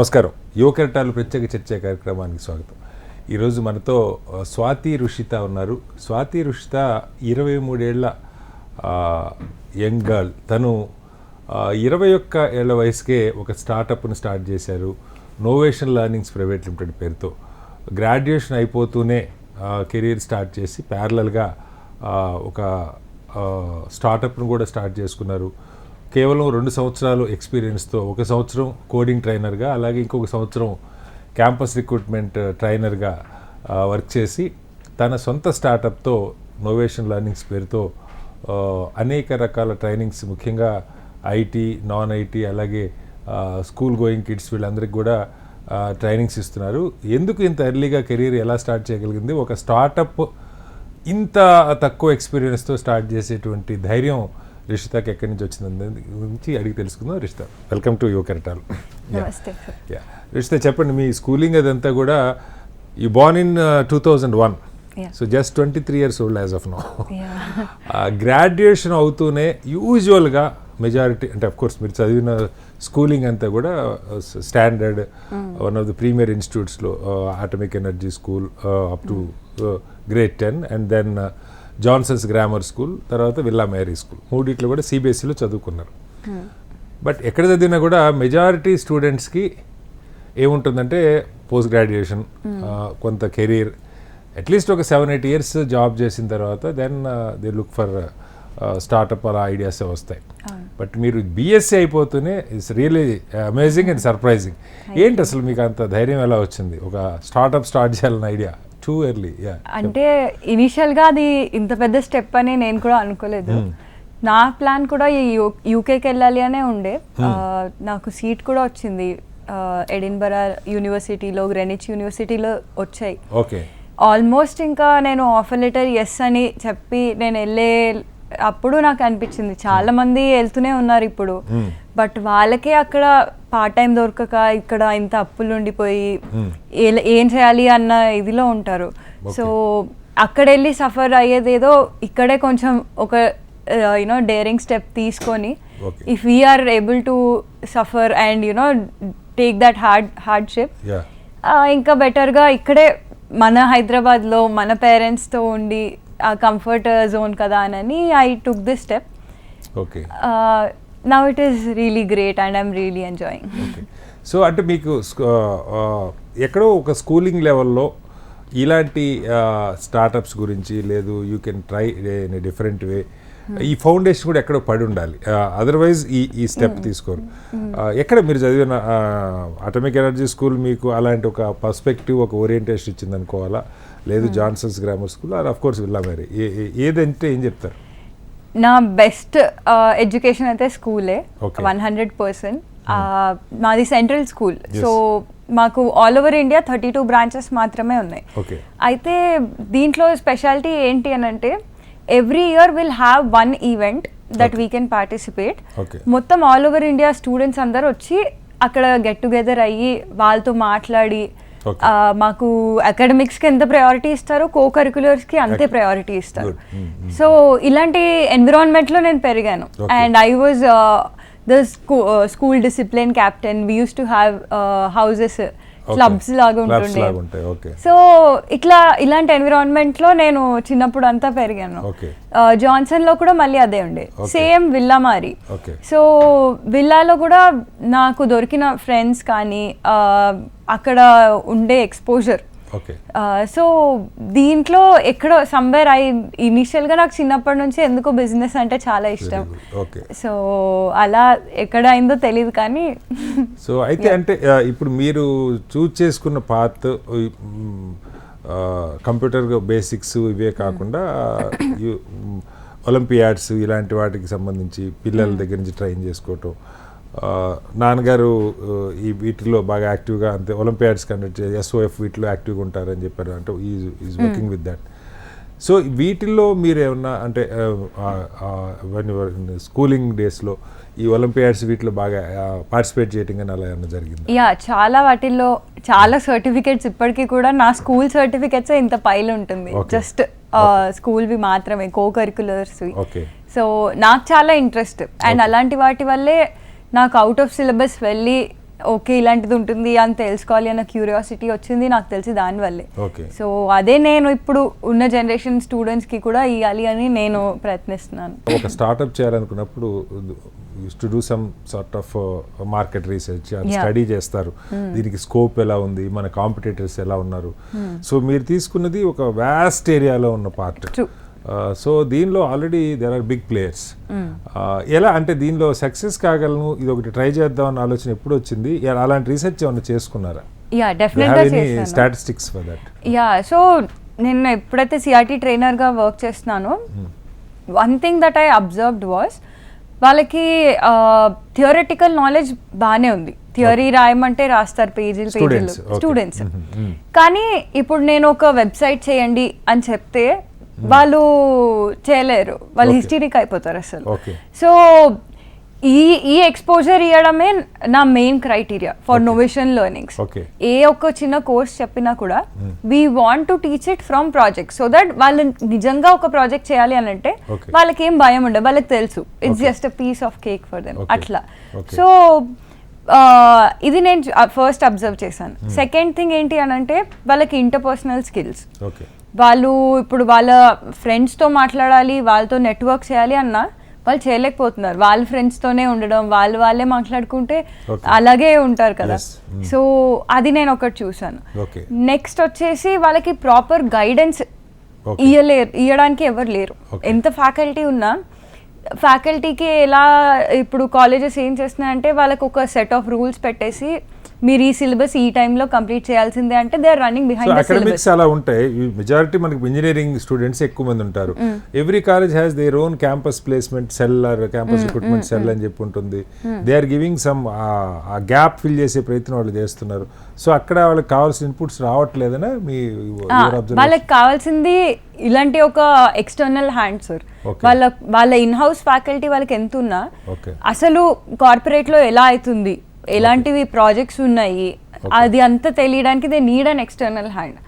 నమస్కారం. యువకరటాలు ప్రత్యేక చర్చ కార్యక్రమానికి స్వాగతం. ఈరోజు మనతో స్వాతి రుషిత ఉన్నారు. స్వాతి రుషిత ఇరవై మూడేళ్ళ యంగ్ గర్ల్. తను ఇరవై ఒక్క ఏళ్ళ వయసుకే ఒక స్టార్టప్ను స్టార్ట్ చేశారు. నోవేషన్ లెర్నింగ్స్ ప్రైవేట్ లిమిటెడ్ పేరుతో. గ్రాడ్యుయేషన్ అయిపోతూనే కెరీర్ స్టార్ట్ చేసి ప్యారలల్గా ఒక స్టార్టప్ను కూడా స్టార్ట్ చేసుకున్నారు. కేవలం రెండు సంవత్సరాలు ఎక్స్పీరియన్స్తో ఒక సంవత్సరం కోడింగ్ ట్రైనర్గా అలాగే ఇంకొక సంవత్సరం క్యాంపస్ రిక్రూట్మెంట్ uh, ట్రైనర్గా uh, వర్క్ చేసి తన సొంత స్టార్టప్తో నోవేషన్ లర్నింగ్స్ పేరుతో uh, అనేక రకాల ట్రైనింగ్స్ ముఖ్యంగా ఐటీ నాన్ ఐటీ అలాగే స్కూల్ గోయింగ్ కిడ్స్ వీళ్ళందరికీ కూడా ట్రైనింగ్స్ ఇస్తున్నారు. ఎందుకు ఇంత ఎర్లీగా కెరీర్ ఎలా స్టార్ట్ చేయగలిగింది? ఒక స్టార్టప్ ఇంత తక్కువ ఎక్స్పీరియన్స్తో స్టార్ట్ చేసేటువంటి ధైర్యం రిషితాకి ఎక్కడి నుంచి వచ్చింది గురించి అడిగి తెలుసుకుందాం. రిషిత వెల్కమ్ టు యువ కెరటాలు. యా రిషిత చెప్పండి మీ స్కూలింగ్ అదంతా కూడా ఈ born in two thousand one. So just twenty three years old as of now. Graduation అవుతూనే యూజువల్గా మెజారిటీ అంటే అఫ్ కోర్స్ మీరు చదివిన స్కూలింగ్ అంతా కూడా standard one of the premier ఇన్స్టిట్యూట్స్లో atomic energy school up to grade ten and then Johnson's grammar school తర్వాత Villa Mary school. మూడిట్లో కూడా సిబిఎస్ఈలో చదువుకున్నారు. బట్ ఎక్కడ చదివినా కూడా మెజారిటీ స్టూడెంట్స్కి ఏముంటుందంటే పోస్ట్ గ్రాడ్యుయేషన్ కొంత కెరీర్. అట్లీస్ట్ ఒక సెవెన్ ఎయిట్ ఇయర్స్ జాబ్ చేసిన తర్వాత then they look for startup అలా ఐడియాసే వస్తాయి. బట్ మీరు BSc అయిపోతూనే it's really amazing and surprising. ఏంటి అసలు మీకు అంత ధైర్యం ఎలా వచ్చింది? ఒక స్టార్టప్ స్టార్ట్ చేయాలన్న ఐడియా. టూ ఎర్లీ అంటే ఇనిషియల్గా అది ఇంత పెద్ద స్టెప్ అని నేను కూడా అనుకోలేదు. నా ప్లాన్ కూడా ఈ యూకేకి వెళ్ళాలి అనే ఉండే. ఆ, నాకు సీట్ కూడా వచ్చింది. ఎడిన్బరా యూనివర్సిటీలో గ్రెనిచ్ యూనివర్సిటీలో వచ్చాయి. ఓకే ఆల్మోస్ట్ ఇంకా నేను ఆఫర్ లెటర్ ఎస్ అని చెప్పి నేను వెళ్ళే అప్పుడు నాకు అనిపించింది. చాలా మంది వెళ్తూనే ఉన్నారు ఇప్పుడు. బట్ వాళ్ళకే అక్కడ పార్ట్ టైం దొరకక ఇక్కడ ఇంత అప్పులు ఉండిపోయి ఏ- ఏం చేయాలి అన్న ఇదిలో ఉంటారు. సో అక్కడ వెళ్ళి సఫర్ అయ్యేదేదో ఇక్కడే కొంచెం ఒక యూనో డేరింగ్ స్టెప్ తీసుకొని. If we are able to suffer and you know take that hard hardship ఇంకా బెటర్గా ఇక్కడే మన హైదరాబాద్లో మన పేరెంట్స్తో ఉండి ఆ కంఫర్ట్ జోన్ కదా అని I took this step okay now it is really great and I'm really enjoying so అంటే మీకు స్క- ఆ, ఎక్కడో ఒక స్కూలింగ్ లెవెల్లో ఇలాంటి స్టార్టప్స్ గురించి లేదు you can try in different way ఈ ఫౌండేషన్ కూడా ఎక్కడో పడి ఉండాలి. అదర్వైజ్ ఈ ఈ స్టెప్ తీసుకోరు. ఆ, ఎక్కడ మీరు చదివిన అటమిక్ ఎనర్జీ స్కూల్ మీకు అలాంటి ఒక పర్స్పెక్టివ్ ఒక ఓరియంటేషన్ ఇచ్చింది అనుకోవాలా లేదు Johnson's grammar school or of course Villa Marie ఏదంటే ఏం చెప్తారు? నా బెస్ట్ ఎడ్యుకేషన్ అయితే స్కూలే. వన్ హండ్రెడ్ పర్సెంట్ మాది సెంట్రల్ స్కూల్ సో మాకు all over India thirty two branches మాత్రమే ఉన్నాయి. అయితే దీంట్లో స్పెషాలిటీ ఏంటి అని అంటే every year will have one event that we can participate. మొత్తం ఆల్ ఓవర్ ఇండియా స్టూడెంట్స్ అందరు వచ్చి అక్కడ గెట్ టుగెదర్ అయ్యి వాళ్ళతో మాట్లాడి మాకు అకాడమిక్స్కి ఎంత ప్రయారిటీ ఇస్తారో కో కరికులర్స్కి అంతే Okay. ప్రయారిటీ ఇస్తారు Good. Mm, mm. సో ఇలాంటి ఎన్విరాన్మెంట్లో నేను పెరిగాను. And I was the school discipline captain we use to have houses clubs లాగా ఉంటుండే సో ఇట్లా ఇలాంటి ఎన్విరాన్మెంట్లో నేను చిన్నప్పుడు అంతా పెరిగాను. జాన్సన్లో కూడా మళ్ళీ అదే ఉండే. సేమ్ విల్లా మారి. సో విల్లాలో కూడా నాకు దొరికిన ఫ్రెండ్స్ కానీ ఆ, అక్కడ ఉండే ఎక్స్పోజర్ ఓకే. సో దీంట్లో ఎక్కడో సంవేర్ ఐ ఇనిషియల్గా నాకు చిన్నప్పటి నుంచి ఎందుకో బిజినెస్ అంటే చాలా ఇష్టం. ఓకే సో అలా ఎక్కడ అయిందో తెలియదు కానీ సో అయితే అంటే ఇప్పుడు మీరు చూజ్ చేసుకున్న పాత్ కంప్యూటర్ బేసిక్స్ ఇవే కాకుండా ఒలింపియాడ్స్ ఇలాంటి వాటికి సంబంధించి పిల్లల దగ్గర నుంచి ట్రైన్ చేసుకోవటం నాన్నగారు ఈ వీటిలో బాగా యాక్టివ్గా అంతే ఒలింపియాడ్స్ కండక్ట్ చేసి ఎస్ఓఎఫ్ వీటిలో యాక్టివ్గా ఉంటారని చెప్పారు. అంటే is is working with that. So వీటిల్లో మీరు ఏమన్నా అంటే స్కూలింగ్ డేస్లో ఈ ఒలింపియాడ్స్ వీటిలో బాగా పార్టిసిపేట్ చేయటం కానీ అలా ఏమన్నా జరిగింది? యా చాలా వాటిల్లో చాలా సర్టిఫికేట్స్ ఇప్పటికీ కూడా నా స్కూల్ సర్టిఫికేట్స్ ఇంత పైలు ఉంటుంది. జస్ట్ స్కూల్వి మాత్రమే కో కరికులర్స్ ఓకే సో నాకు చాలా ఇంట్రెస్ట్ అండ్ అలాంటి వాటి వల్లే నాకు అవుట్ ఆఫ్ సిలబస్ వెళ్ళి ఓకే ఇలాంటిది ఉంటుంది అని తెలుసుకోవాలి అన్న క్యూరియాసిటీ వచ్చింది. నాకు తెలిసి దానివల్లే ఓకే. సో అదే నేను ఇప్పుడు ఉన్న జనరేషన్ స్టూడెంట్స్కి కూడా ఇవ్వాలి అని నేను ప్రయత్నిస్తున్నాను. ఒక స్టార్ట్అప్ చేయాలనుకున్నప్పుడు to do some sort of market research. Hmm. Study చేస్తారు. దీనికి స్కోప్ ఎలా ఉంది? మన కాంపిటేటర్స్ ఎలా ఉన్నారు? సో మీరు తీసుకున్నది ఒక వ్యాస్ట్ ఏరియాలో ఉన్న పార్ట్. సో దీనిలో already there are big players Hmm. ఎలా అంటే దీనిలో సక్సెస్ కాగలను? ఇది ఒకటి ట్రై చేద్దాం అన్న ఆలోచన ఎప్పుడు వచ్చింది? అలాంటి రీసెర్చ్ ఏమైనా చేసుకున్నారా? యా డెఫినెట్గా statistics for that yeah so నేను ఎప్పుడైతే సిఆర్టీ ట్రైనర్గా వర్క్ చేస్తున్నానో one thing that I observed was వాళ్ళకి థియరటికల్ నాలెడ్జ్ బాగానే ఉంది. థియరీ రాయమంటే రాస్తారు పేజీలు పేజీలు. Students Mhm, mhm. కానీ ఇప్పుడు నేను ఒక వెబ్సైట్ చేయండి అని చెప్తే వాళ్ళు చేయలేరు వాళ్ళు. హిస్టరీకి అయిపోతారు అసలు. సో ఈ ఈ ఎక్స్పోజర్ ఇవ్వడమే నా main criteria for. Novation learnings. ఏ ఒక్క చిన్న కోర్స్ చెప్పినా కూడా we want to teach it from project so that వాళ్ళు నిజంగా ఒక ప్రాజెక్ట్ చేయాలి అని అంటే. వాళ్ళకి ఏం భయం ఉండదు వాళ్ళకి తెలుసు it's. Just a piece of cake for them. అట్లా. సో ఇది నేను ఫస్ట్ అబ్జర్వ్ చేశాను సెకండ్ థింగ్ ఏంటి అని అంటే వాళ్ళకి ఇంటర్పర్సనల్ స్కిల్స్ వాళ్ళు ఇప్పుడు వాళ్ళ ఫ్రెండ్స్తో మాట్లాడాలి వాళ్ళతో నెట్వర్క్ చేయాలి అన్నా వాళ్ళు చేయలేకపోతున్నారు వాళ్ళ ఫ్రెండ్స్తోనే ఉండడం వాళ్ళు వాళ్ళే మాట్లాడుకుంటే. అలాగే ఉంటారు కదా. సో అది నేను ఒకటి చూసాను నెక్స్ట్ వచ్చేసి వాళ్ళకి ప్రాపర్ గైడెన్స్. ఇయ్యలేరు ఇవ్వడానికి ఎవరు లేరు. ఎంత ఫ్యాకల్టీ ఉన్నా ఫ్యాకల్టీకి ఎలా ఇప్పుడు కాలేజెస్ ఏం చేస్తున్నాయంటే వాళ్ళకి ఒక సెట్ ఆఫ్ రూల్స్ పెట్టేసి మీరు ఈ సిలబస్ ఈ టైంలో కంప్లీట్ చేయాల్సిందే అంటే they are running behind academics syllabus అలా ఉంటాయి మెజారిటీ మనకి ఇంజనీరింగ్ స్టూడెంట్స్ ఎక్కువ మంది ఉంటారు. Every college has their own campus placement cell or campus recruitment cell అని చెప్పి ఉంటుంది. They are giving some uh gap fill చేసే ప్రయత్నం వాళ్ళు చేస్తున్నారు. సో అక్కడ వాళ్ళకి కావాల్సిన ఇన్పుట్స్ రావట్లేదనా మీ? వాళ్ళకి కావాల్సింది ఇలాంటి ఒక ఎక్స్టర్నల్ హ్యాండ్ సార్. వాళ్ళ వాళ్ళ ఇన్ హౌస్ ఫ్యాకల్టీ వాళ్ళకి ఎంత ఉన్నా. అసలు కార్పొరేట్లో ఎలా అవుతుంది? ఎలాంటివి ప్రాజెక్ట్స్ ఉన్నాయి అది అంతా తెలియడానికి they need an external hand.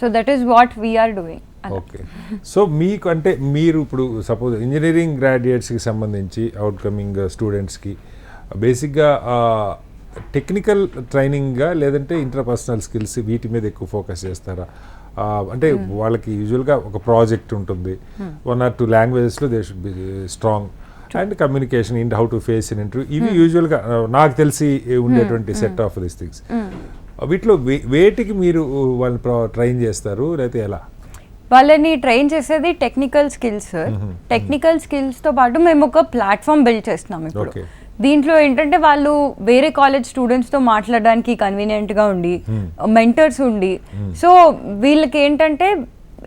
So that is what we are doing okay so మీకు అంటే మీరు ఇప్పుడు సపోజ్ ఇంజనీరింగ్ గ్రాడ్యుయేట్స్కి సంబంధించి అవుట్ కమింగ్ స్టూడెంట్స్కి బేసిక్గా టెక్నికల్ ట్రైనింగ్గా లేదంటే ఇంటర్పర్సనల్ స్కిల్స్ వీటి మీద ఎక్కువ ఫోకస్ చేస్తారా? ఆ, అంటే వాళ్ళకి యూజువల్గా ఒక ప్రాజెక్ట్ ఉంటుంది. One or two లాంగ్వేజెస్లో they should be strong and communication in how to face in interview ఇవి యూజువల్గా నాకు తెలిసి ఉండేటువంటి సెట్ ఆఫ్ దిస్ థింగ్స్ వీటిలో వేటికి మీరు వాళ్ళని ట్రైన్ చేస్తారు? లేకపోతే ఎలా? వాళ్ళని ట్రైన్ చేసేది టెక్నికల్ స్కిల్స్ సార్ టెక్నికల్ స్కిల్స్తో పాటు మేము ఒక ప్లాట్ఫామ్ బిల్డ్ చేస్తున్నాం ఇప్పుడు. దీంట్లో ఏంటంటే వాళ్ళు వేరే కాలేజ్ స్టూడెంట్స్తో మాట్లాడడానికి కన్వీనియంట్గా ఉండి మెంటర్స్ ఉండి. సో వీళ్ళకి ఏంటంటే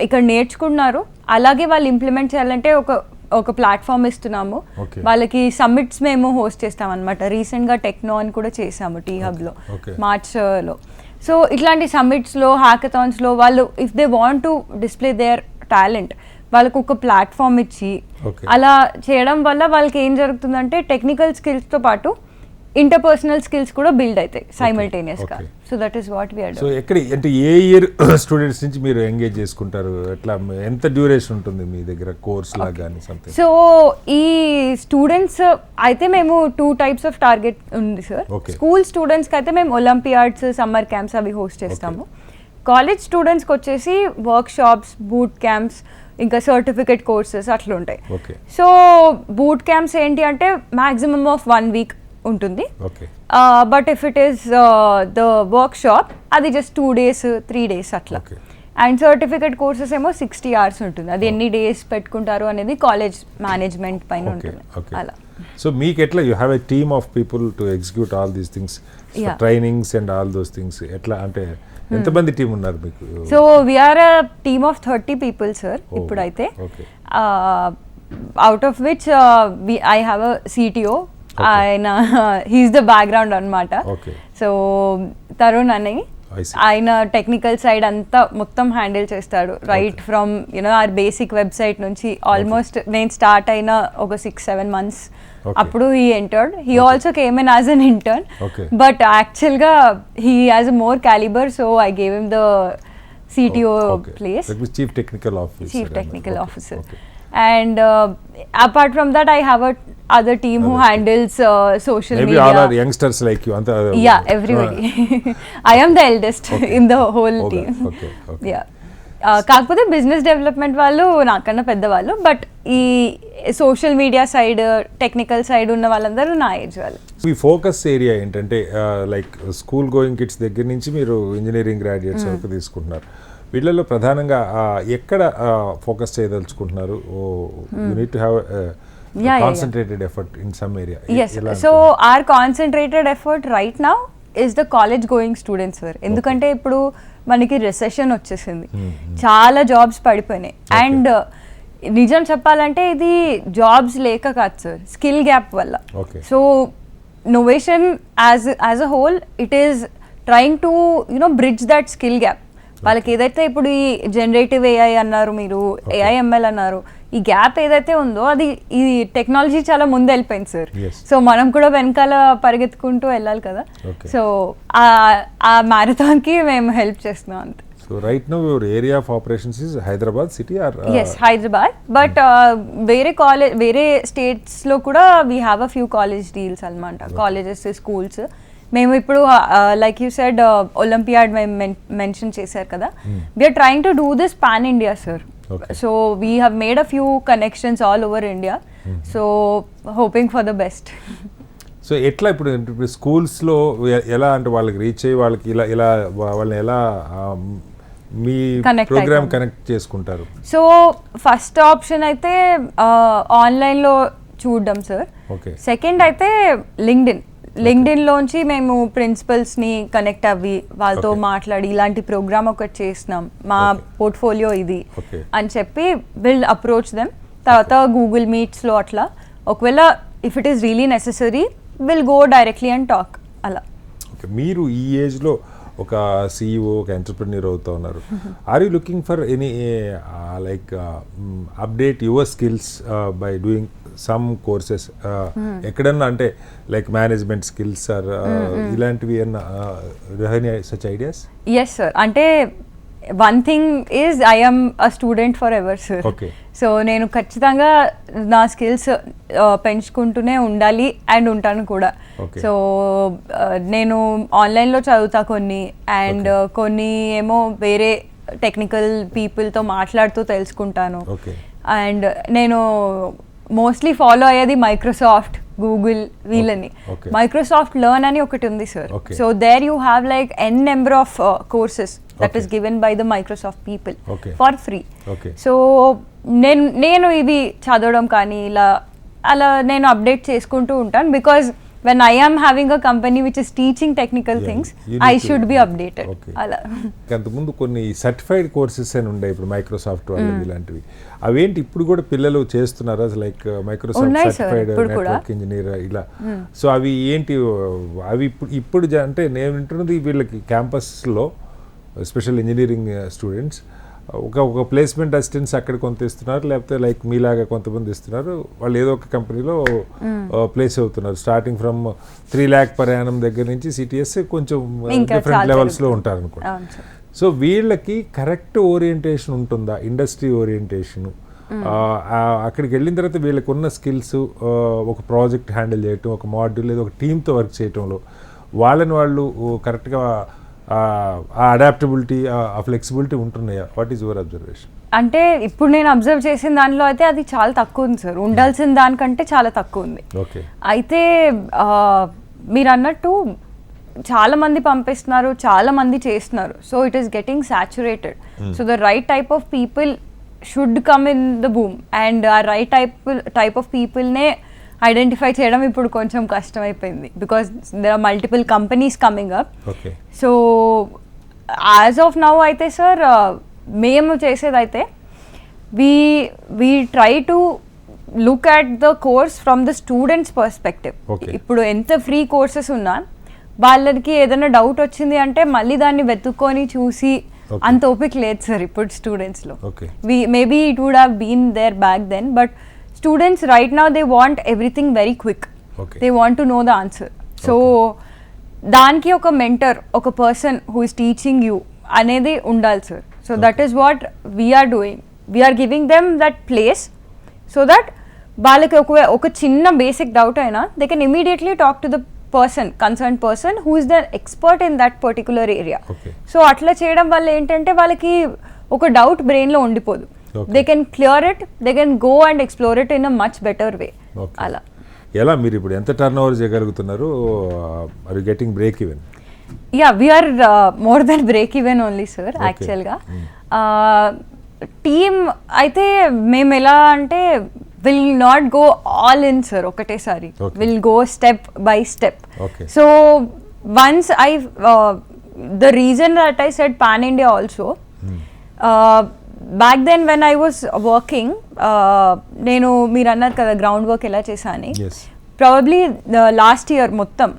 ఇక్కడ నేర్చుకున్నారు. అలాగే వాళ్ళు ఇంప్లిమెంట్ చేయాలంటే ఒక ఒక ప్లాట్ఫామ్ ఇస్తున్నాము. వాళ్ళకి సమ్మిట్స్ మేము హోస్ట్ చేస్తాం అనమాట రీసెంట్గా టెక్నో అని కూడా చేసాము టీ హబ్లో Okay. మార్చ్లో సో ఇట్లాంటి సమ్మిట్స్లో హ్యాకథాన్స్లో వాళ్ళు if they want to display their talent వాళ్ళకు ఒక ప్లాట్ఫామ్ ఇచ్చి. అలా చేయడం వల్ల వాళ్ళకి ఏం జరుగుతుందంటే టెక్నికల్ స్కిల్స్తో పాటు ఇంటర్పర్సనల్ స్కిల్స్ కూడా బిల్డ్ అవుతాయి సైమల్టేనియస్గా. So that is what we are so ఎక్కడ అంటే ఏ ఇయర్ స్టూడెంట్స్ నుంచి మీరు ఎంగేజ్ చేసుకుంటారు? ఎట్లా ఎంత డ్యూరేషన్ ఉంటుంది మీ దగ్గర కోర్స్ లాగా సో ఈ స్టూడెంట్స్ అయితే మేము టూ టైప్స్ ఆఫ్ టార్గెట్ ఉంది సార్. స్కూల్ స్టూడెంట్స్కి అయితే మేము ఒలింపియాడ్స్ సమ్మర్ క్యాంప్స్ అవి హోస్ట్ చేస్తాము. కాలేజ్ స్టూడెంట్స్కి వచ్చేసి వర్క్ షాప్స్ బూట్ క్యాంప్స్ ఇంకా సర్టిఫికెట్ కోర్సెస్ అట్లా ఉంటాయి సో బూట్ క్యాంప్స్ ఏంటి అంటే మ్యాక్సిమమ్ ఆఫ్ వన్ వీక్ ఉంటుంది. But if it is the workshop అది just two days three days అట్లా. అండ్ సర్టిఫికేట్ కోర్సెస్ ఏమో సిక్స్టీ అవర్స్ ఉంటుంది. అది ఎన్ని డేస్ పెట్టుకుంటారు అనేది కాలేజ్ మేనేజ్మెంట్ పైన ఉంటుంది. అలా. సో మీకు ఎట్లా you have a team of people to execute all these things. Trainings and all those things ఎట్లా అంటే ఎంతమంది టీం ఉన్నారు మీకు? So we are a team of thirty people sir ఇప్పుడైతే. Out of which I have a CTO ఆయన he's the background అనమాట. So Tarun అని. ఆయన టెక్నికల్ సైడ్ అంతా మొత్తం హ్యాండిల్ చేస్తాడు. Right from you know our basic website నుంచి ఆల్మోస్ట్ నేను స్టార్ట్ అయిన ఒక సిక్స్ సెవెన్ మంత్స్. అప్పుడు he entered he also came in as an intern. But యాక్చువల్గా he has a more calibre so I gave him the CTO place chief technical officer chief technical officer and apart from that I have a other team who handles social maybe all our media youngsters like you అంత yeah everybody I am the eldest in the whole Okay, team okay, okay. Yeah కాకపోతే business development వాళ్ళు నాకన్నా పెద్దవాళ్ళు but ఈ social media side technical side ఉన్న వాళ్ళందరూ నా age వాళ్ళు. మీ ఫోకస్ ఏరియా ఏంటంటే లైక్ స్కూల్ గోయింగ్ కిడ్స్ దగ్గర నుంచి మీరు ఇంజనీరింగ్ గ్రాడ్యుయేట్స్ వరకు తీసుకుంటున్నారు. వీళ్ళలో ప్రధానంగా ఎక్కడ focus చేయదలుచుకుంటున్నారు? You need to have Yeah, yeah, yeah. Concentrated effort in some area so our concentrated effort right now is the college going students sir ఎందుకంటే ఇప్పుడు మనకి రిసెషన్ వచ్చేసింది. చాలా జాబ్స్ పడిపోయినాయి. అండ్ నిజం చెప్పాలంటే ఇది జాబ్స్ లేక కాదు సార్ స్కిల్ గ్యాప్ వల్ల. So Novation as as a whole it is trying to you know bridge that skill gap వాళ్ళకి ఏదైతే ఇప్పుడు ఈ జనరేటివ్ ఏఐ అన్నారు మీరు ఏఐఎంఎల్ అన్నారు ఈ గ్యాప్ ఏదైతే ఉందో అది ఈ టెక్నాలజీ చాలా ముందు వెళ్ళిపోయింది సార్. సో మనం కూడా వెనకాల పరిగెత్తుకుంటూ వెళ్ళాలి కదా. సో ఆ మ్యారథాన్కి మేము హెల్ప్ చేస్తున్నాం అంతే. So right now your area of operations is Hyderabad city or yes Hyderabad but వేరే కాలేజ్ వేరే స్టేట్స్లో కూడా we have a few college deals అనమాట కాలేజెస్ స్కూల్స్ మేము ఇప్పుడు లైక్ యూ సెడ్ ఒలింపియాడ్ మేము మెన్షన్ చేశారు కదా. We are trying to do this pan India sir. So we have made a few connections all over India so hoping for the best so ఎట్లా ఇప్పుడు ఇప్పుడు స్కూల్స్లో ఎలా అంటే వాళ్ళకి రీచ్ అయ్యి వాళ్ళకి ఇలా ఇలా వాళ్ళని ఎలా మీ ప్రోగ్రామ్. కనెక్ట్ చేసుకుంటారు? సో ఫస్ట్ ఆప్షన్ అయితే ఆన్లైన్లో చూడడం సార్ సెకండ్ అయితే లింక్డ్ఇన్ లింక్డ్ఇన్ లోంచి మేము ప్రిన్సిపల్స్ని కనెక్ట్ అవ్వి వాళ్ళతో. మాట్లాడి ఇలాంటి ప్రోగ్రామ్ ఒకటి చేసినాం. మా. పోర్ట్ఫోలియో ఇది. అని చెప్పి విల్ అప్రోచ్ దెమ్ తర్వాత గూగుల్ మీట్స్లో అట్లా. ఒకవేళ if it is really necessary will go directly and talk అలా. మీరు ఈ ఏజ్లో ఒక సీఈఓ ఒక ఎంటర్ప్రినర్ అవుతా ఉన్నారు. Are you looking for any like update your skills by doing some courses ఎక్కడన్నా అంటే లైక్ మేనేజ్మెంట్ స్కిల్స్ ఆర్ ఇలాంటివి ఏమన్నా సచ్ ఐడియాస్ ఎస్ సార్ అంటే one thing is I'm a student forever sir. So నేను ఖచ్చితంగా నా స్కిల్స్ పెంచుకుంటూనే ఉండాలి and ఉంటాను కూడా. సో నేను ఆన్లైన్లో చదువుతా కొన్ని అండ్ కొన్ని ఏమో వేరే టెక్నికల్ పీపుల్తో మాట్లాడుతూ తెలుసుకుంటాను. అండ్ నేను మోస్ట్లీ ఫాలో అయ్యేది మైక్రోసాఫ్ట్ గూగుల్ వీళ్ళని. మైక్రోసాఫ్ట్ లెర్న్ అని ఒకటి ఉంది sir. So there you have like n number of courses that. Is given by the Microsoft people. For free. So నేను నేను ఇవి చదవడం కానీ ఇలా అలా నేను అప్డేట్ చేసుకుంటూ ఉంటాను because when I am having a company which is teaching technical things I should be updated. అలా. అంతకుముందు కొన్ని సర్టిఫైడ్ కోర్సెస్ అని ఉండే ఇప్పుడు మైక్రోసాఫ్ట్ వాళ్ళు ఇలాంటివి. అవేంటి ఇప్పుడు కూడా పిల్లలు చేస్తున్నారా? Like Microsoft certified. Network engineer ఇలా. సో అవి ఏంటి అవి ఇప్పుడు ఇప్పుడు అంటే నేను వింటున్నది వీళ్ళకి క్యాంపస్లో స్పెషల్ ఇంజనీరింగ్ స్టూడెంట్స్ ఒక ఒక ప్లేస్మెంట్ అసిస్టెంట్స్ అక్కడ కొంత ఇస్తున్నారు లేకపోతే లైక్ మీలాగా కొంతమంది ఇస్తున్నారు. వాళ్ళు ఏదో ఒక కంపెనీలో ప్లేస్ అవుతున్నారు. Starting from three lakh per annum దగ్గర నుంచి సిటిఎస్ కొంచెం డిఫరెంట్ లెవెల్స్లో. ఉంటారు అనుకోండి. సో వీళ్ళకి కరెక్ట్ ఓరియంటేషన్ ఉంటుందా? ఇండస్ట్రీ ఓరియంటేషన్ అక్కడికి వెళ్ళిన తర్వాత వీళ్ళకి ఉన్న స్కిల్స్ ఒక ప్రాజెక్ట్ హ్యాండిల్ చేయటం ఒక మాడ్యూల్ లేదా ఒక టీంతో వర్క్ చేయటంలో వాళ్ళని వాళ్ళు కరెక్ట్గా ఆ అడాప్టబిలిటీ ఆ ఫ్లెక్సిబిలిటీ ఉంటున్నాయా? వాట్ ఈస్ యువర్ అబ్జర్వేషన్ అంటే ఇప్పుడు నేను అబ్జర్వ్ చేసిన దానిలో అయితే అది చాలా తక్కువ ఉంది సార్. ఉండాల్సిన దానికంటే చాలా తక్కువ ఉంది. ఓకే అయితే మీరు అన్నట్టు చాలా మంది పంపిస్తున్నారు చాలా మంది చేస్తున్నారు. So it is getting saturated so the right type of people should come in the boom and uh right type type of పీపుల్నే identify చేయడం ఇప్పుడు కొంచెం కష్టమైపోయింది. Because there are multiple companies coming up so as of now అయితే sir మేము చేసేదైతే we we try to look at the course from the students perspective. ఇప్పుడు ఎంత free courses ఉన్నా వాళ్ళకి ఏదైనా డౌట్ వచ్చింది అంటే మళ్ళీ దాన్ని వెతుక్కొని చూసి. అంత ఓపిక లేదు సార్ ఇప్పుడు స్టూడెంట్స్లో we maybe it would have been there back then but students right now they want everything very quick. Okay. they want to know the answer. So దానికి ఒక మెంటర్ ఒక person who is teaching you అనేది ఉండాలి sir so that is what we are doing we are giving them that place so that వాళ్ళకి ఒక ఒక చిన్న basic doubt అయినా they can immediately talk to the person concern person who is the expert in that particular area Okay. So అట్లా చేయడం వల్ల ఏంటంటే వాళ్ళకి ఒక డౌట్ బ్రెయిన్లో ఉండిపోదు. They can clear it they can go and explore it in a much better way. అలా. ఎలా మీరు ఇప్పుడు ఎంత టర్న్ ఓవర్ చేయగలుగుతున్నారు or getting break even yeah we are more than break even only sir. యాక్చువల్గా team అయితే మేము ఎలా అంటే will not go all in sir ఒకటేసారి. Will go step by step. So once I the reason that I set pan India also back then when I was working నేను మీరు అన్నారు కదా గ్రౌండ్ వర్క్ ఎలా చేశాను? ప్రాబబ్లీ లాస్ట్ ఇయర్ మొత్తం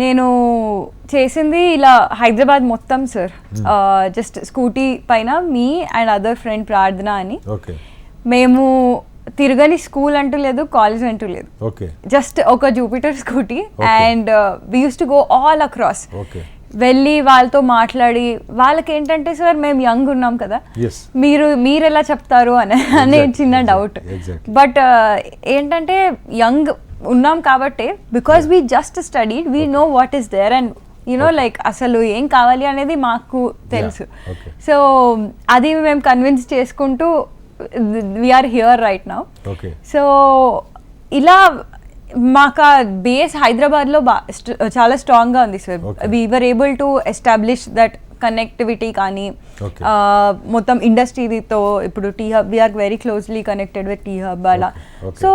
నేను చేసింది ఇలా హైదరాబాద్ మొత్తం సార్ జస్ట్ స్కూటీ పైన మీ అండ్ అదర్ ఫ్రెండ్ ప్రార్థన అని. మేము తిరగని స్కూల్ అంటూ లేదు కాలేజ్ అంటూ లేదు. జస్ట్ ఒక Jupiter scooty. And we use to go all across okay వెళ్ళి వాళ్ళతో మాట్లాడి వాళ్ళకి ఏంటంటే సార్ మేము యంగ్ ఉన్నాం కదా. మీరు మీరు ఎలా చెప్తారు? అని అనే చిన్న డౌట్. బట్ ఏంటంటే యంగ్ ఉన్నాం కాబట్టి because we just studied we know what is there and you know like అసలు ఏం కావాలి అనేది మాకు తెలుసు. సో అది మేము కన్విన్స్ చేసుకుంటూ we are here right now so ఇలా మాకు బేస్ హైదరాబాద్లో బా చాలా స్ట్రాంగ్గా ఉంది sir. We are able to establish that connectivity కానీ మొత్తం ఇండస్ట్రీతో ఇప్పుడు T hub we are very closely connected with T hub అలా. సో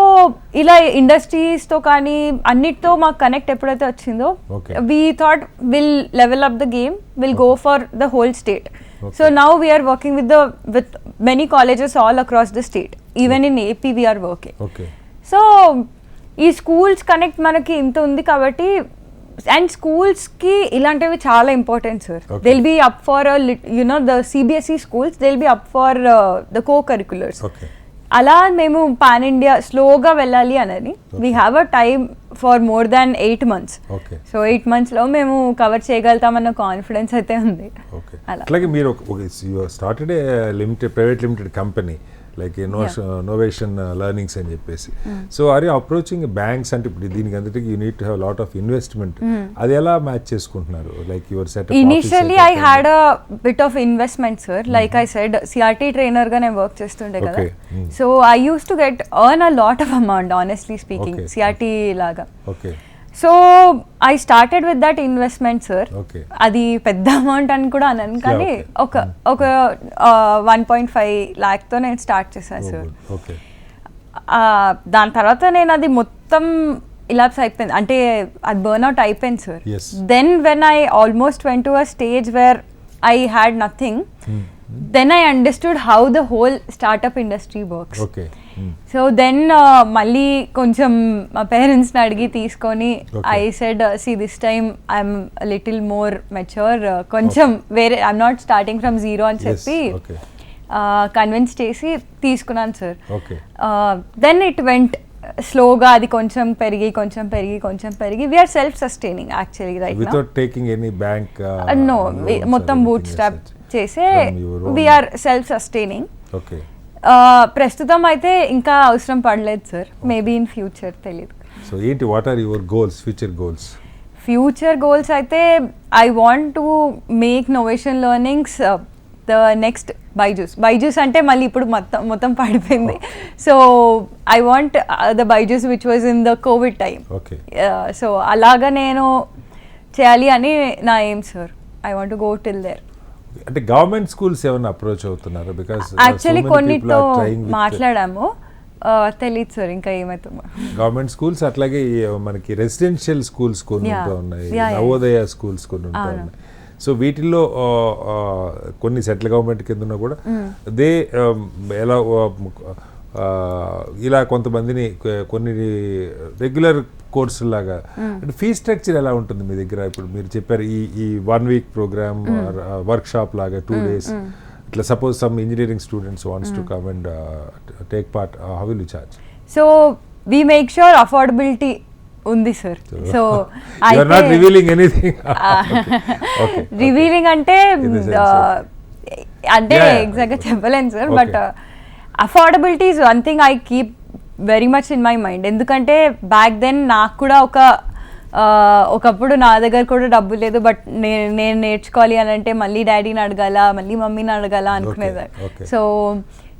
ఇలా ఇండస్ట్రీస్తో కానీ అన్నిటితో మాకు కనెక్ట్ ఎప్పుడైతే వచ్చిందో. We thought will level up the game will go for the whole state. So now we are working with the with many colleges all across the state even in AP we are working so ఈ schools connect మనకి ఇంత ఉంది కాబట్టి and స్కూల్స్కి ఇలాంటివి చాలా important sir. They'll be up for you know the CBSE schools they'll be up for the co curriculars అలా మేము పాన్ ఇండియా స్లోగా వెళ్ళాలి అనేది we have a time for more than eight months okay so eight మంత్స్లో మేము cover చేయగలుగుతామన్న confidence అయితే ఉంది. ఓకే అలా. అట్లాగే మీరు started limited private limited company like novation learnings అని చెప్పేసి. So are you approaching banks అంటే ఇప్పుడు దీనికి అందరికి you need have lot of investment అది ఎలా మ్యాచ్ చేసుకుంటున్నారు? Like your set initially I had a bit of investment sir like I said CRT ట్రైనర్గా నేను వర్క్ చేస్తుండే కదా. So I use to get earn a lot of amount honestly speaking. CRT లాగా. Okay so I started with that investment sir అది పెద్ద amount అని కూడా అనను కానీ. ఒక ఒక వన్ పాయింట్ ఫైవ్ ల్యాక్తో నేను స్టార్ట్ చేశాను సార్ దాని తర్వాత నేను అది మొత్తం ఇలాప్స్ అయిపోయింది. అంటే అది బర్న్అవుట్ అయిపోయింది sir. Then when I almost went to a stage where I had nothing then I understood how the whole startup industry works so then మళ్ళీ కొంచెం మా పేరెంట్స్ని అడిగి తీసుకొని. I said see this time I'm little more mature కొంచెం వేరే I'm not starting from zero అని చెప్పి okay. కన్విన్స్ చేసి తీసుకున్నాను సార్ దెన్ ఇట్ వెంట్ స్లోగా అది కొంచెం పెరిగి కొంచెం పెరిగి కొంచెం పెరిగి we are self sustaining actually right without taking any bank no మొత్తం బూట్ స్టాప్ చేసే we are self sustaining okay ప్రస్తుతం అయితే ఇంకా అవసరం పడలేదు సార్ మేబీ ఇన్ ఫ్యూచర్ తెలియదు సో ఏంటి what are your goals future goals future goals అయితే I want to make novation learnings the next Byju's Byju's అంటే మళ్ళీ ఇప్పుడు మొత్తం మొత్తం పడిపోయింది. So I want the Byju's which was in the Covid time okay so అలాగా నేను చేయాలి అని నా aim sir I want go till there అంటే గవర్నమెంట్ స్కూల్స్ ఏమైనా అప్రోచ్ అవుతున్నారు? బికాస్ యాక్చువల్లీ కొన్నిటితో మాట్లాడాము. Uh, తెలియదు సార్ ఇంకా ఏమవుతుందో గవర్నమెంట్ స్కూల్స్ అట్లాగే ఈ మనకి రెసిడెన్షియల్ స్కూల్స్ కొన్ని ఉన్నాయి. నవోదయ స్కూల్స్ కొన్ని ఉంటూ అవును. ఉన్నాయి. సో వీటిల్లో కొన్ని సెంట్రల్ గవర్నమెంట్ కింద కూడా దే ఎలా ఆ, ఇలా కొంతమందిని కొన్ని రెగ్యులర్ కోర్సు లాగా అంటే ఫీ స్ట్రక్చర్ ఎలా ఉంటుంది మీ దగ్గర? ఇప్పుడు మీరు చెప్పారు ఈ ఈ one week programme workshop లాగా టూ డేస్. ఇట్లా suppose some engineering students wants to come and take part how will you charge? So we make sure affordability ఉంది sir. So revealing anything revealing అంటే అంటే Yeah, yeah. ఎగ్జాక్ట్గా చెప్పలేను sir. But affordability is one thing I keep very much in my mind ఎందుకంటే back then నాకు కూడా ఒక ఒకప్పుడు నా దగ్గర కూడా డబ్బు లేదు బట్ నేను నేను నేర్చుకోవాలి అని అంటే మళ్ళీ డాడీని అడగాల మళ్ళీ మమ్మీని అడగాల అనుకునేది. సో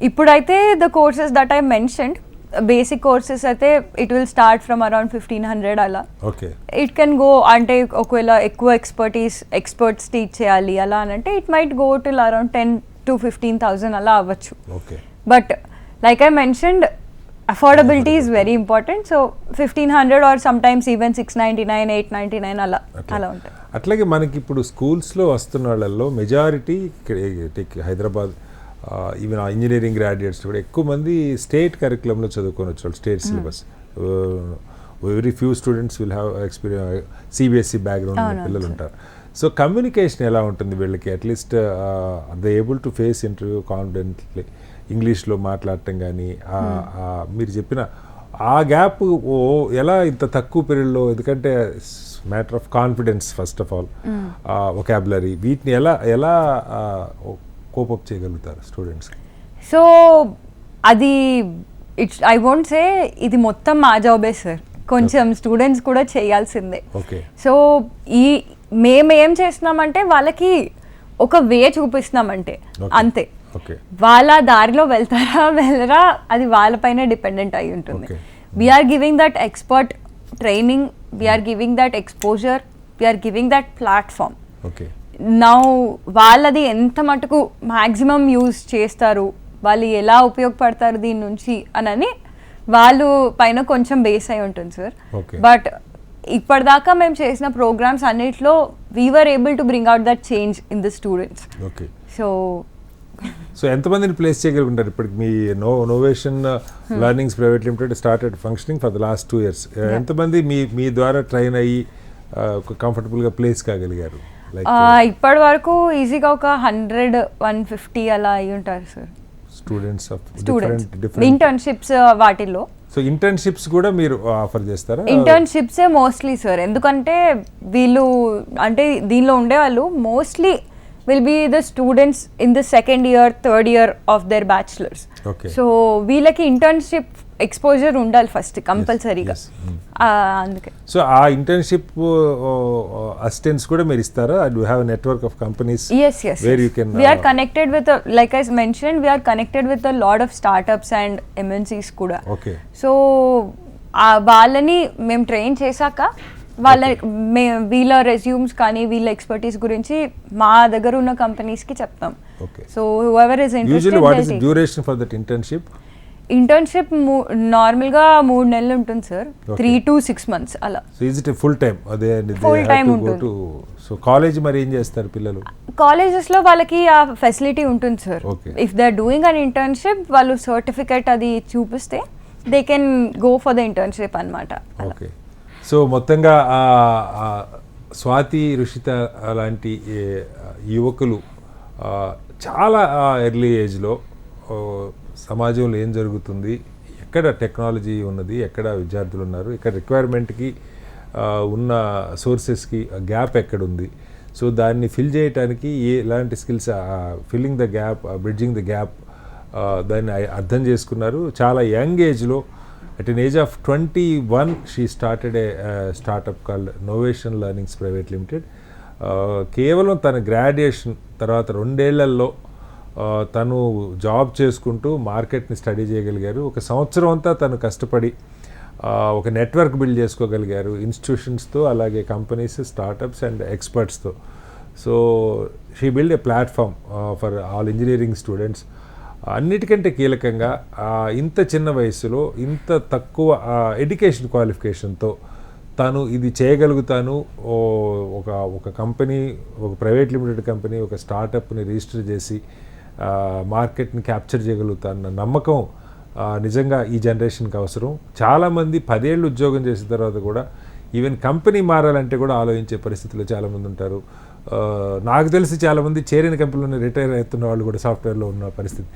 ఇప్పుడైతే the courses that I mentioned basic courses అయితే it will start from around fifteen hundred అలా. ఇట్ కెన్ గో అంటే ఒకవేళ ఎక్కువ ఎక్స్పర్టీస్ ఎక్స్పర్ట్స్ టీచ్ చేయాలి అలా అని అంటే it might go till around ten to fifteen thousand అలా అవ్వచ్చు. But like I mentioned affordability is very important so fifteen hundred or some times even six ninety nine eight ninety nine అలా అలా ఉంటాయి. అట్లాగే మనకి ఇప్పుడు స్కూల్స్లో వస్తున్న వాళ్ళల్లో majority Hyderabad even engineering graduates కూడా ఎక్కువ మంది స్టేట్ కరికులంలో చదువుకొని వచ్చారు state syllabus very few students will have experience CBSE background పిల్లలు ఉంటారు. సో కమ్యూనికేషన్ ఎలా ఉంటుంది వీళ్ళకి? At least the able to face interview confidently ఇంగ్లీష్లో మాట్లాడటం కానీ మీరు చెప్పిన ఆ గ్యాప్ ఓ ఎలా ఇంత తక్కువ పీరియడ్లో? ఎందుకంటే matter of confidence first of all. Vocabulary వీటిని ఎలా ఎలా కోపప్ చేయగలుగుతారు స్టూడెంట్స్ సో అది ఇట్స్ ఐ వోంట్ సే ఇది మొత్తం మా జాబే సార్ కొంచెం స్టూడెంట్స్ కూడా చేయాల్సిందే. ఓకే సో ఈ మేము ఏం చేస్తున్నామంటే వాళ్ళకి ఒక వే చూపిస్తున్నామంటే. అంతే. వాళ్ళ దారిలో వెళ్తారా వెళ్ళరా అది వాళ్ళపైన డిపెండెంట్ అయి ఉంటుంది. We are giving that expert training we are giving that exposure we are giving that platform now వాళ్ళది ఎంత మటుకు మ్యాక్సిమం యూజ్ చేస్తారు వాళ్ళు ఎలా ఉపయోగపడతారు దీని నుంచి అనని వాళ్ళు పైన కొంచెం బేస్ అయి ఉంటుంది సార్. బట్ ఇప్పటిదాకా మేము చేసిన ప్రోగ్రామ్స్ అన్నిట్లో we are able to bring out that change in the students so so ఎంతమందిని ప్లేస్ చేయగలుగుతారు ఇప్పటికి మీ no novation learnings private limited started functioning for the last two years ఎంతమంది మీ మీ ద్వారా ట్రైన్ అయ్యి uh, ఒక కంఫర్టబుల్గా ప్లేస్ కాగలిగారు? లైక్ ఇప్పటి వరకు ఈజీగా ఒక హండ్రెడ్ వన్ ఫిఫ్టీ అలా అయి ఉంటారు సార్ స్టూడెంట్స్ ఆఫ్ ఇంటర్న్షిప్స్ వాటిల్లో. సో ఇంటర్న్షిప్స్ కూడా మీరు ఆఫర్ చేస్తారా? ఇంటర్న్షిప్సే మోస్ట్లీ సార్ ఎందుకంటే వీళ్ళు అంటే దీనిలో ఉండేవాళ్ళు mostly will be the students in the second year third year of their bachelors Okay. వీళ్ళకి ఇంటర్న్షిప్ ఎక్స్పోజర్ ఉండాలి ఫస్ట్ కంపల్సరీగా yes. Mm. అందుకే సో ఆ ఇంటర్న్షిప్ అసిస్టెంట్స్ కూడా మీరు ఇస్తారా do have network of companies yes yes where you can we are connected with like I mention we are connected with a lot of startups and MNCs కూడా okay so వాళ్ళని మేము train చేశాక వాళ్ళ మే వీళ్ళ resumes కానీ వీళ్ళ expertise గురించి మా దగ్గర ఉన్న కంపెనీస్కి చెప్తాం. Okay. So ever is interested duration for that internship internship నార్మల్గా మూడు నెలలు ఉంటుంది sir. Three to six months అలా. So is it full time అదే Full time ఉంటుంది. సో కాలేజ్ మరి ఏం చేస్తారు పిల్లలు? కాలేజెస్లో వాళ్ళకి ఆ ఫెసిలిటీ ఉంటుంది sir. If they are doing an internship వాళ్ళు సర్టిఫికేట్ అది చూపిస్తే they can go for the internship అనమాట ఓకే సో మొత్తంగా స్వాతి రుషిత లాంటి యువకులు చాలా ఎర్లీ ఏజ్లో సమాజంలో ఏం జరుగుతుంది ఎక్కడ టెక్నాలజీ ఉన్నది ఎక్కడ విద్యార్థులు ఉన్నారు ఇక్కడ రిక్వైర్మెంట్కి ఉన్న సోర్సెస్కి గ్యాప్ ఎక్కడ ఉంది సో దాన్ని ఫిల్ చేయడానికి ఏ ఎలాంటి skills filling the gap bridging the gap దాన్ని అర్థం చేసుకున్నారు. చాలా యంగ్ ఏజ్లో at an age of twenty one she started a startup called novation learnings private limited కేవలం తన గ్రాడ్యుయేషన్ తర్వాత రెండేళ్ళలో uh, తను జాబ్ చేసుకుంటూ మార్కెట్ని స్టడీ చేయగలిగారు. ఒక సంవత్సరం అంతా తను కష్టపడి ఒక నెట్వర్క్ బిల్డ్ చేసుకోగలిగారు. ఇన్స్టిట్యూషన్స్తో అలాగే companies startups and ఎక్స్పర్ట్స్తో so she build a platform for all engineering students అన్నిటికంటే కీలకంగా ఇంత చిన్న వయసులో ఇంత తక్కువ ఎడ్యుకేషన్ క్వాలిఫికేషన్తో తాను ఇది చేయగలుగుతాను. ఒక ఒక కంపెనీ ఒక ప్రైవేట్ లిమిటెడ్ కంపెనీ ఒక స్టార్టప్ని రిజిస్టర్ చేసి మార్కెట్ని క్యాప్చర్ చేయగలుగుతానన్న నమ్మకం నిజంగా ఈ జనరేషన్కి అవసరం. చాలామంది పదేళ్ళు ఉద్యోగం చేసిన తర్వాత కూడా ఈవెన్ కంపెనీ మారాలంటే కూడా ఆలోచించే పరిస్థితిలో చాలామంది ఉంటారు. నాకు తెలిసి చాలామంది చేరిన కంపెనీలోనే రిటైర్ అవుతున్న వాళ్ళు కూడా సాఫ్ట్వేర్లో ఉన్న పరిస్థితి.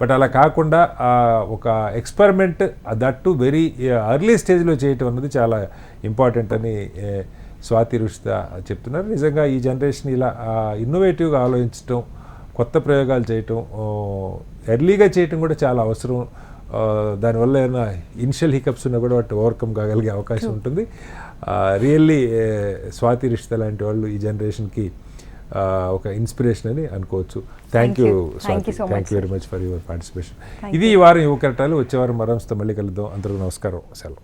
బట్ అలా కాకుండా ఆ, ఒక ఎక్స్పెరిమెంట్ దట్టు వెరీ ఎర్లీ స్టేజ్లో చేయటం అన్నది చాలా ఇంపార్టెంట్ అని స్వాతి రుషిత చెప్తున్నారు. నిజంగా ఈ జనరేషన్ ఇలా ఇన్నోవేటివ్గా ఆలోచించటం కొత్త ప్రయోగాలు చేయటం ఎర్లీగా చేయటం కూడా చాలా అవసరం. దానివల్ల ఏమైనా ఇనిషియల్ హికప్స్ ఉన్నా కూడా వాటి ఓవర్కమ్ కాగలిగే అవకాశం ఉంటుంది. రియల్లీ స్వాతి రిష్త లాంటి వాళ్ళు ఈ జనరేషన్కి ఒక ఇన్స్పిరేషన్ అని అనుకోవచ్చు. Thank you thank you very much for your participation ఇది ఈ వారం యువ కరటాలు వచ్చే వారం మరో అంశంతో మళ్ళీ కలుద్దాం. అందరూ నమస్కారం. సెలవు.